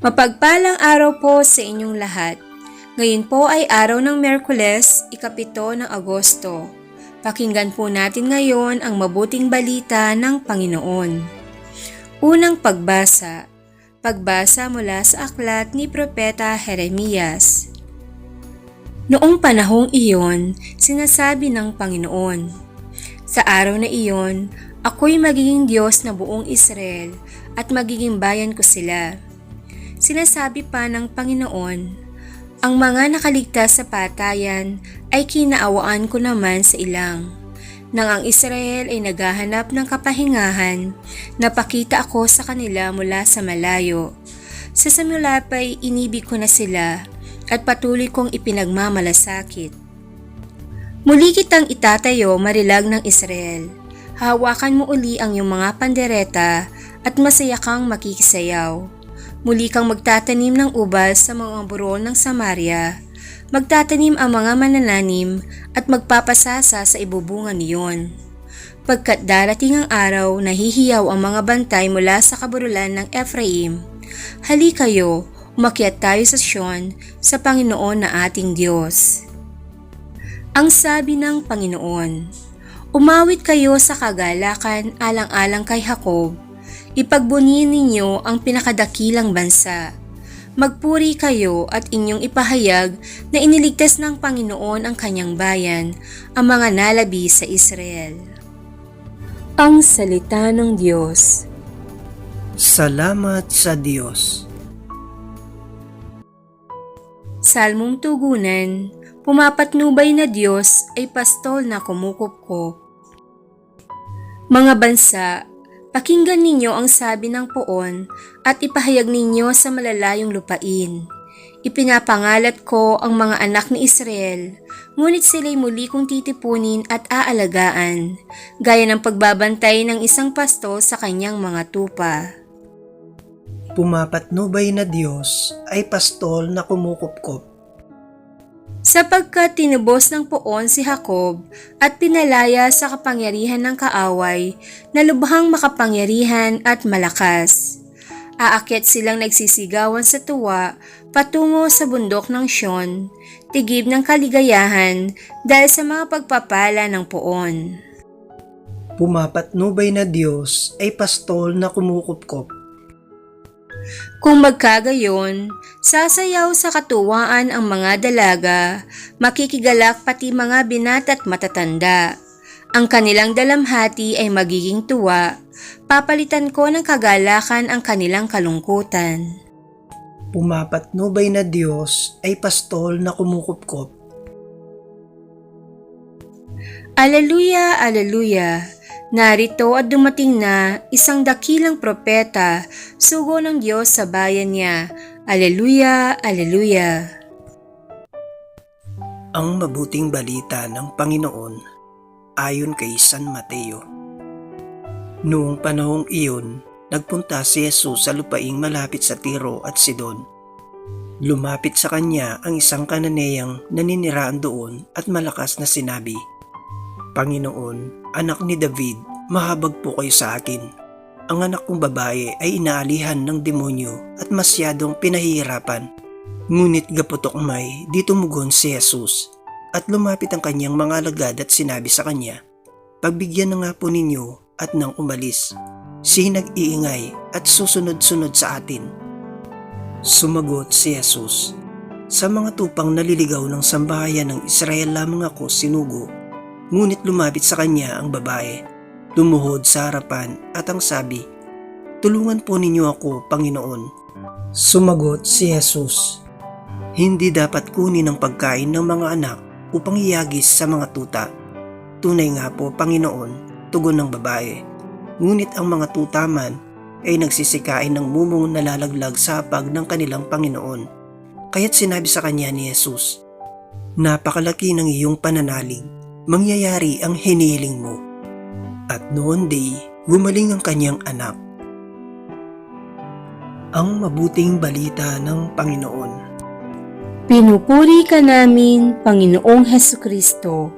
Mapagpalang araw po sa inyong lahat. Ngayon po ay araw ng Merkules, ikapito ng Agosto. Pakinggan po natin ngayon ang mabuting balita ng Panginoon. Unang pagbasa. Pagbasa mula sa aklat ni Propeta Jeremias. Noong panahong iyon, sinasabi ng Panginoon, Sa araw na iyon, ako'y magiging Diyos na buong Israel at magiging bayan ko sila. Sinasabi pa ng Panginoon, ang mga nakaligtas sa patayan ay kinaawaan ko naman sa ilang. Nang ang Israel ay naghahanap ng kapahingahan, napakita ako sa kanila mula sa malayo. Sa simula pa'y inibig ko na sila at patuloy kong ipinagmamalasakit. Muli kitang itatayo marilag ng Israel. Hawakan mo uli ang iyong mga pandereta at masaya kang makikisayaw. Muli kang magtatanim ng ubas sa mga burol ng Samaria. Magtatanim ang mga manananim at magpapasasa sa ibubungan niyon. Pagkat darating ang araw na hihiyaw ang mga bantay mula sa kaburulan ng Ephraim, hali kayo, umakyat tayo sa Sion sa Panginoon na ating Diyos. Ang sabi ng Panginoon, Umawit kayo sa kagalakan alang-alang kay Jacob, ipagbunihin ninyo ang pinakadakilang bansa. Magpuri kayo at inyong ipahayag na iniligtas ng Panginoon ang kanyang bayan, ang mga nalabi sa Israel. Ang Salita ng Diyos Salamat sa Diyos. Salmong Tugunan Pumapatnubay na Diyos ay pastol na kumukupkop. Mga bansa, Pakinggan ninyo ang sabi ng poon at ipahayag ninyo sa malalayong lupain. Ipinapangalat ko ang mga anak ni Israel, ngunit sila'y muli kong titipunin at aalagaan, gaya ng pagbabantay ng isang pasto sa kanyang mga tupa. Pumapatnubay na Diyos ay pastol na kumukupkop. Sapagkat tinubos ng poon si Jacob at pinalaya sa kapangyarihan ng kaaway na lubhang makapangyarihan at malakas. Aakyat silang nagsisigawan sa tuwa patungo sa bundok ng Sion, tigib ng kaligayahan dahil sa mga pagpapala ng poon. Pumapatnubay na Diyos ay pastol na kumukupkop. Kung magkagayon, sasayaw sa katuwaan ang mga dalaga, makikigalak pati mga binata't matatanda. Ang kanilang dalamhati ay magiging tuwa, papalitan ko ng kagalakan ang kanilang kalungkutan. Pumapatnubay na Diyos ay pastol na kumukupkop. Aleluya, aleluya! Narito at dumating na isang dakilang propeta, sugo ng Diyos sa bayan niya. Aleluya, aleluya! Ang mabuting balita ng Panginoon ayon kay San Mateo. Noong panahong iyon, nagpunta si Jesus sa lupaing malapit sa Tiro at Sidon. Lumapit sa kanya ang isang kananeyang naniniraan doon at malakas na sinabi, Panginoon, anak ni David, mahabag po kayo sa akin. Ang anak kong babae ay inaalihan ng demonyo at masyadong pinahihirapan. Ngunit gaputok may di tumugon si Jesus at lumapit ang kanyang mga alagad at sinabi sa kanya, Pagbigyan na nga po ninyo at nang umalis. Si nag-iingay at susunod-sunod sa atin. Sumagot si Jesus, Sa mga tupang naliligaw ng sambahayan ng Israel lamang ako sinugo Ngunit lumapit sa kanya ang babae, lumuhod sa harapan at ang sabi, Tulungan po ninyo ako, Panginoon. Sumagot si Jesus, Hindi dapat kunin ang pagkain ng mga anak upang iyagis sa mga tuta. Tunay nga po, Panginoon, tugon ng babae. Ngunit ang mga tuta man ay nagsisikain ng mumong nalalaglag sa hapag ng kanilang Panginoon. Kaya't sinabi sa kanya ni Jesus, Napakalaki ng iyong pananalig mangyayari ang hiniling mo. At noon day, gumaling ang kanyang anak. Ang mabuting balita ng Panginoon. Pinupuri ka namin, Panginoong Heso Kristo.